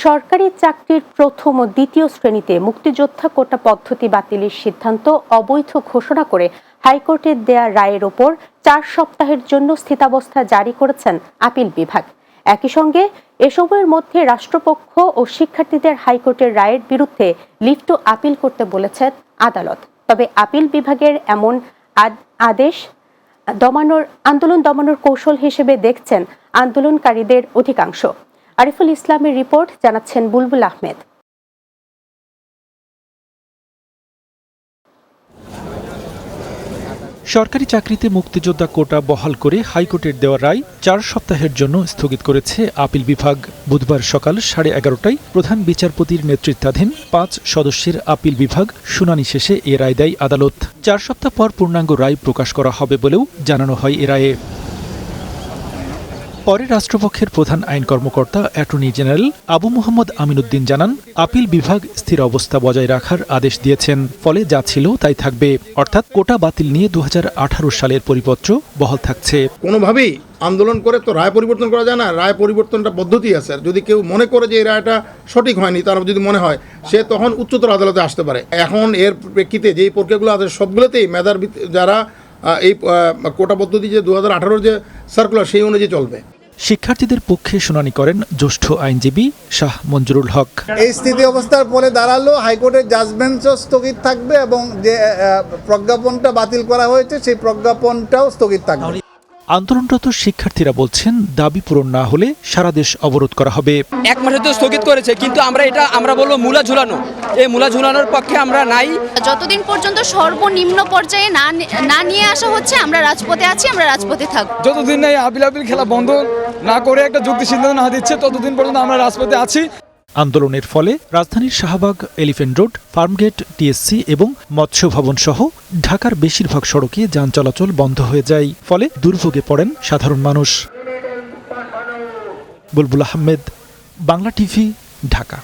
সরকারি চাকরির প্রথম ও দ্বিতীয় শ্রেণীতে মুক্তিযোদ্ধা কোটা পদ্ধতি বাতিলের সিদ্ধান্ত অবৈধ ঘোষণা করে হাইকোর্টের দেয়া রায়ের ওপর চার সপ্তাহের জন্য স্থিতাবস্থা জারি করেছেন আপিল বিভাগ। একই সঙ্গে এসবের মধ্যে রাষ্ট্রপক্ষ ও শিক্ষার্থীদের হাইকোর্টের রায়ের বিরুদ্ধে লিফট আপিল করতে বলেছেন আদালত। তবে আপিল বিভাগের এমন আদ- আদেশ দমানোর আন্দোলন দমানোর কৌশল হিসেবে দেখছেন আন্দোলনকারীদের অধিকাংশ। আরিফুল ইসলামের রিপোর্ট জানাচ্ছেন বুলবুল আহমেদ। সরকারি চাকরিতে মুক্তিযোদ্ধা কোটা বহাল করে হাইকোর্টের দেওয়া রায় চার সপ্তাহের জন্য স্থগিত করেছে আপিল বিভাগ। বুধবার সকাল সাড়ে এগারোটায় প্রধান বিচারপতির নেতৃত্বাধীন পাঁচ সদস্যের আপিল বিভাগ শুনানি শেষে এ রায় দেয় আদালত। চার সপ্তাহ পর পূর্ণাঙ্গ রায় প্রকাশ করা হবে বলেও জানানো হয় এ রায়ে। পরে রাষ্ট্রপক্ষের প্রধান আইন কর্মকর্তা, অ্যাটর্নি জেনারেল আবু মোহাম্মদ আমিনুদ্দিন জানান, আপিল বিভাগ স্থির অবস্থা বজায় রাখার আদেশ দিয়েছেন, ফলে যা ছিল তাই থাকবে। অর্থাৎ কোটা বাতিল নিয়ে দু হাজার আঠারো সালের পরিপত্র বহাল থাকছে। কোনোভাবেই আন্দোলন করে তো রায় পরিবর্তন করা যায় না, রায় পরিবর্তনটা পদ্ধতি আছে। যদি কেউ মনে করে যে এই রায়টা সঠিক হয়নি, তার যদি মনে হয়, সে তখন উচ্চতর আদালতে আসতে পারে। এখন এর প্রেক্ষিতে যেই প্রক্রিয়াগুলো আছে, সবগুলোতেই মেধার যারা এই কোটা পদ্ধতি যে দু হাজার আঠারো যে সার্কুলার সেই অনুযায়ী চলবে। শিক্ষার্থীদের পক্ষে শুনানি করেন জ্যেষ্ঠ আইনজীবী শাহ মঞ্জুরুল হক। এই স্থিতি অবস্থার পরে দাঁড়াল হাইকোর্টের জাজমেন্টও স্থগিত থাকবে এবং যে আহ, প্রজ্ঞাপনটা বাতিল করা হয়েছে সেই প্রজ্ঞাপনটাও স্থগিত থাকবে। আন্দোলনরত শিক্ষার্থীরা বলছেন দাবি পূরণ না হলে সারা দেশ অবরোধ করা হবে। এক মাসে তো স্থগিত করেছে কিন্তু আমরা এটা আমরা বলব মূলা ঝুলানো। এই মূলা ঝুলানোর পক্ষে আমরা নাই। যতদিন পর্যন্ত সর্বনিম্ন পর্যায়ে না না নিয়ে আসা হচ্ছে আমরা রাজপথে আছি আমরা রাজপথে থাকব। যতদিন না এই আপিল আপিল খেলা বন্ধ না করে একটা যুক্তি সিদ্ধান্ত না দিচ্ছে, ততদিন পর্যন্ত আমরা রাজপথে আছি। আন্দোলনের ফলে রাজধানীর Shahbag, Elephant road, Farmgate, TSC এবং মৎস্য ভবন সহ ঢাকার বেশিরভাগ সড়কে যান চলাচল বন্ধ হয়ে যায়। ফলে দুর্ভোগে পড়েন সাধারণ মানুষ। বুলবুল আহমেদ, বাংলা টিভি, ঢাকা।